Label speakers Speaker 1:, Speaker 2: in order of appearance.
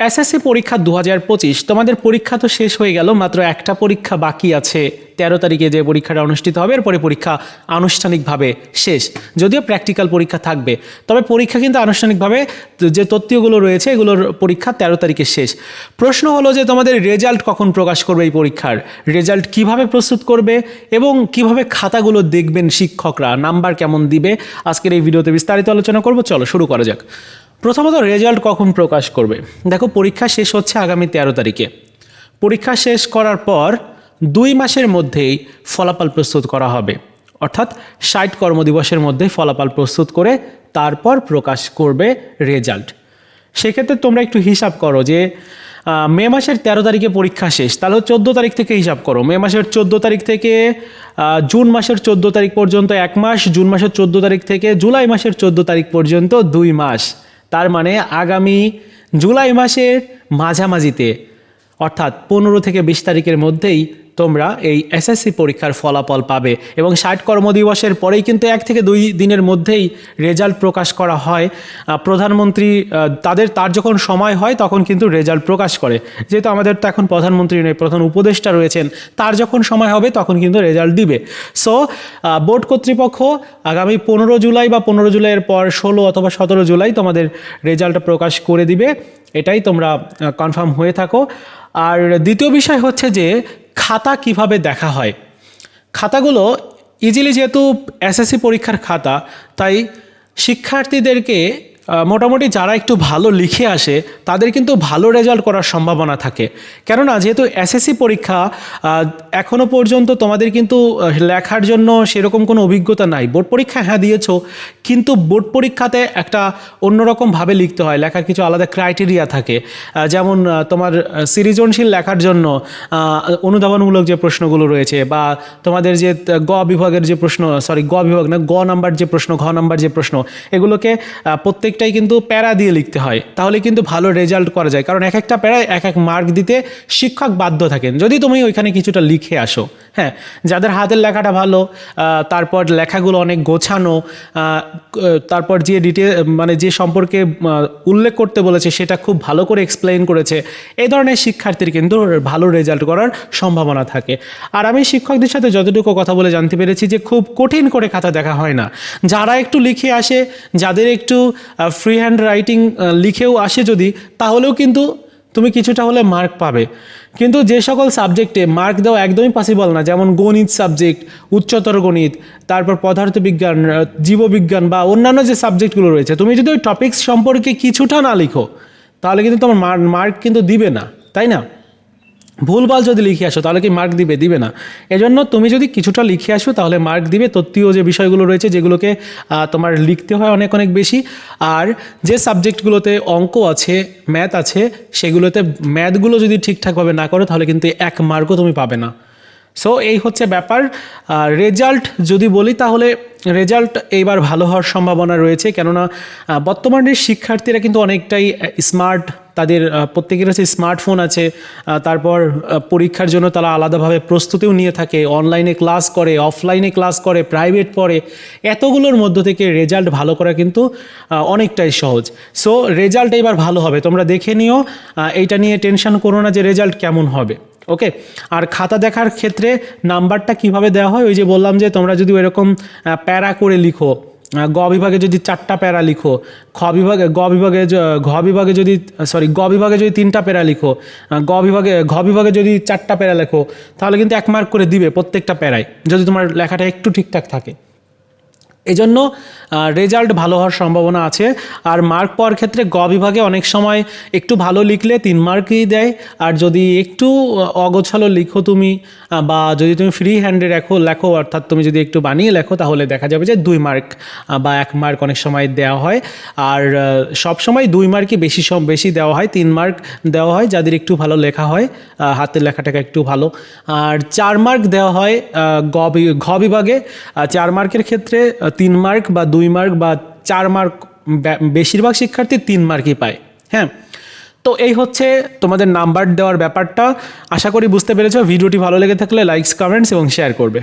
Speaker 1: SSC পরীক্ষা দু হাজার পঁচিশ, তোমাদের পরীক্ষা তো শেষ হয়ে গেল, মাত্র একটা পরীক্ষা বাকি আছে। তেরো তারিখে যে পরীক্ষাটা অনুষ্ঠিত হবে, এরপরে পরীক্ষা আনুষ্ঠানিকভাবে শেষ। যদিও প্র্যাকটিক্যাল পরীক্ষা থাকবে, তবে পরীক্ষা কিন্তু আনুষ্ঠানিকভাবে যে তথ্যগুলো রয়েছে, এগুলোর পরীক্ষা তেরো তারিখে শেষ। প্রশ্ন হলো যে তোমাদের রেজাল্ট কখন প্রকাশ করবে এই পরীক্ষার? রেজাল্ট কীভাবে প্রস্তুত করবে এবং কীভাবে খাতাগুলো দেখবেন শিক্ষকরা? নাম্বার কেমন দিবে? আজকের এই ভিডিওতে বিস্তারিত আলোচনা করব, চলো শুরু করা যাক। প্রথমত রেজাল্ট কখন প্রকাশ করবে? দেখো, পরীক্ষা শেষ হচ্ছে আগামী তেরো তারিখে। পরীক্ষা শেষ করার পর দুই মাসের মধ্যেই ফলাফল প্রস্তুত করা হবে। অর্থাৎ ষাট কর্মদিবসের মধ্যে ফলাফল প্রস্তুত করে তারপর প্রকাশ করবে রেজাল্ট সেক্ষেত্রে তোমরা একটু হিসাব করো যে মে মাসের তেরো তারিখে পরীক্ষা শেষ, তাহলে চোদ্দ তারিখ থেকে হিসাব করো। মে মাসের চোদ্দ তারিখ থেকে জুন মাসের চোদ্দ তারিখ পর্যন্ত এক মাস, জুন মাসের চোদ্দ তারিখ থেকে জুলাই মাসের চোদ্দ তারিখ পর্যন্ত দুই মাস। তার মানে আগামী জুলাই মাসের মাঝামাঝিতে অর্থাৎ পনেরো থেকে বিশ তারিখের মধ্যেই তোমরা এই এসএসসি পরীক্ষার ফলাফল পাবে এবং ষাট কর্মদিবসের পরেই কিন্তু এক থেকে দুই দিনের মধ্যেই রেজাল্ট প্রকাশ করা হয়। প্রধানমন্ত্রী তাদের, তার যখন সময় হয় তখন কিন্তু রেজাল্ট প্রকাশ করে। যেহেতু আমাদের তো এখন প্রধানমন্ত্রী নেই প্রধান উপদেষ্টা রয়েছেন, তার যখন সময় হবে তখন কিন্তু রেজাল্ট দিবে। সো বোর্ড কর্তৃপক্ষ আগামী পনেরো জুলাই বা পনেরো জুলাইয়ের পর ষোলো অথবা সতেরো জুলাই তোমাদের রেজাল্টটা প্রকাশ করে দিবে। এটাই তোমরা কনফার্ম হয়ে থাকো। আর দ্বিতীয় বিষয় হচ্ছে যে খাতা কীভাবে দেখা হয়? খাতাগুলো ইজিলি যেহেতু এসএসসি পরীক্ষার খাতা তাই শিক্ষার্থীদেরকে মোটামুটি যারা একটু ভালো লিখে আসে তাদের কিন্তু ভালো রেজাল্ট করার সম্ভাবনা থাকে। কেননা যেহেতু এসএসসি পরীক্ষা আহ, এখনও পর্যন্ত তোমাদের কিন্তু লেখার জন্য সেরকম কোনো অভিজ্ঞতা নাই। বোর্ড পরীক্ষা হ্যাঁ দিয়েছ কিন্তু বোর্ড পরীক্ষাতে একটা অন্যরকমভাবে লিখতে হয়। লেখার কিছু আলাদা ক্রাইটেরিয়া থাকে। যেমন তোমার সৃজনশীল লেখার জন্য অনুধাবনমূলক যে প্রশ্নগুলো রয়েছে বা তোমাদের যে গ বিভাগের যে প্রশ্ন সরি গ বিভাগ না গ নাম্বার যে প্রশ্ন ঘ নাম্বার যে প্রশ্ন এগুলোকে আহ, প্রত্যেকটাই কিন্তু প্যারা দিয়ে লিখতে হয়। তাহলে কিন্তু ভালো রেজাল্ট করা যায়। কারণ এক একটা প্যারায় এক এক মার্ক দিতে শিক্ষক বাধ্য থাকেন। যদি তুমি ওইখানে কিছুটা লিখে আসো হ্যাঁ যাদের হাতের লেখাটা ভালো তারপর লেখাগুলো অনেক গোছানো তারপর যে ডিটেল মানে যে সম্পর্কে উল্লেখ করতে বলেছে, সেটা খুব ভালো করে এক্সপ্লেইন করেছে, এই ধরনের শিক্ষার্থীর কিন্তু ভালো রেজাল্ট করার সম্ভাবনা থাকে। আর আমি শিক্ষকদের সাথে যতটুকু কথা বলে জানতে পেরেছি যে খুব কঠিন করে খাতা দেখা হয় না। যারা একটু লিখে আসে, যাদের একটু ফ্রি হ্যান্ড রাইটিং লিখেও আসে যদি, তাহলেও কিন্তু তুমি কিছুটা হলে মার্ক পাবে। কিন্তু যে সকল সাবজেক্টে মার্ক দেওয়া একদমই পসিবল না, যেমন গণিত সাবজেক্ট উচ্চতর গণিত, তারপর পদার্থবিজ্ঞান জীববিজ্ঞান বা অন্যান্য যে সাবজেক্টগুলো রয়েছে, তুমি যদি ওই টপিক্স সম্পর্কে কিছুটা না লিখো, তাহলে কিন্তু তোমার মার্ক কিন্তু দিবে না, তাই না? ভুলভাল যদি লিখে আসো, তাহলে কি মার্ক দিবে? দিবে না। এজন্য তুমি যদি কিছুটা লিখে আসো, তাহলে মার্ক দিবে। তত্ত্বীয় যে বিষয়গুলো রয়েছে, যেগুলোকে তোমার লিখতে হয় অনেক অনেক বেশি। আর যে সাবজেক্টগুলোতে অঙ্ক আছে ম্যাথ আছে, সেগুলোতে ম্যাথগুলো যদি ঠিকঠাকভাবে না করো, তাহলে কিন্তু এক মার্কও তুমি পাবে না। সো এই হচ্ছে ব্যাপার। রেজাল্ট যদি বলি, তাহলে রেজাল্ট এইবার ভালো হওয়ার সম্ভাবনা রয়েছে। কেননা বর্তমানের শিক্ষার্থীরা কিন্তু অনেকটাই স্মার্ট তাদের প্রত্যেকের কাছে স্মার্টফোন আছে তারপর পরীক্ষার জন্য তারা আলাদাভাবে প্রস্তুতিও নিয়ে থাকে অনলাইনে ক্লাস করে অফলাইনে ক্লাস করে প্রাইভেট পড়ে, এতগুলোর মধ্য থেকে রেজাল্ট ভালো করা কিন্তু অনেকটাই সহজ। সো রেজাল্ট এবার ভালো হবে, তোমরা দেখে নিও এইটা নিয়ে টেনশন করো না যে রেজাল্ট কেমন হবে ওকে আর খাতা দেখার ক্ষেত্রে নাম্বারটা কীভাবে দেওয়া হয়? ওই যে বললাম যে তোমরা যদি এরকম প্যারা করে লিখো গ বিভাগে যদি চারটা প্যারা লিখো, খ বিভাগে, গ বিভাগে ঘ বিভাগে যদি সরি গ বিভাগে যদি তিনটা প্যারা লিখো গ বিভাগে, ঘ বিভাগে যদি চারটা প্যারা লেখো, তাহলে কিন্তু এক মার্ক করে দিবে প্রত্যেকটা প্যারায়, যদি তোমার লেখাটা একটু ঠিকঠাক থাকে। এজন্য রেজাল্ট ভালো হওয়ার সম্ভাবনা আছে। আর মার্ক পাওয়ার ক্ষেত্রে গ বিভাগে অনেক সময় একটু ভালো লিখলে তিন মার্কই দেয়। আর যদি একটু অগোছালো লিখো তুমি বা যদি তুমি ফ্রি হ্যান্ডে লেখো লেখো অর্থাৎ তুমি যদি একটু বানিয়ে লেখো, তাহলে দেখা যাবে যে দুই মার্ক বা এক মার্ক অনেক সময় দেওয়া হয়। আর সব সময় দুই মার্কই বেশি বেশি দেওয়া হয়, তিন মার্ক দেওয়া হয়, যাদের একটু ভালো লেখা হয় হাতের লেখাটাকে একটু ভালো। আর চার মার্ক দেওয়া হয় গ ঘ বিভাগে। চার মার্কের ক্ষেত্রে তিন মার্ক বা দুই মার্ক বা চার মার্ক বেশিরভাগ শিক্ষার্থী তিন মার্কই পায় হ্যাঁ? তো এই হচ্ছে তোমাদের নাম্বার দেওয়ার ব্যাপারটা। আশা করি বুঝতে পেরেছ। ভিডিওটি ভালো লেগে থাকলে লাইকস কমেন্টস এবং শেয়ার করবে।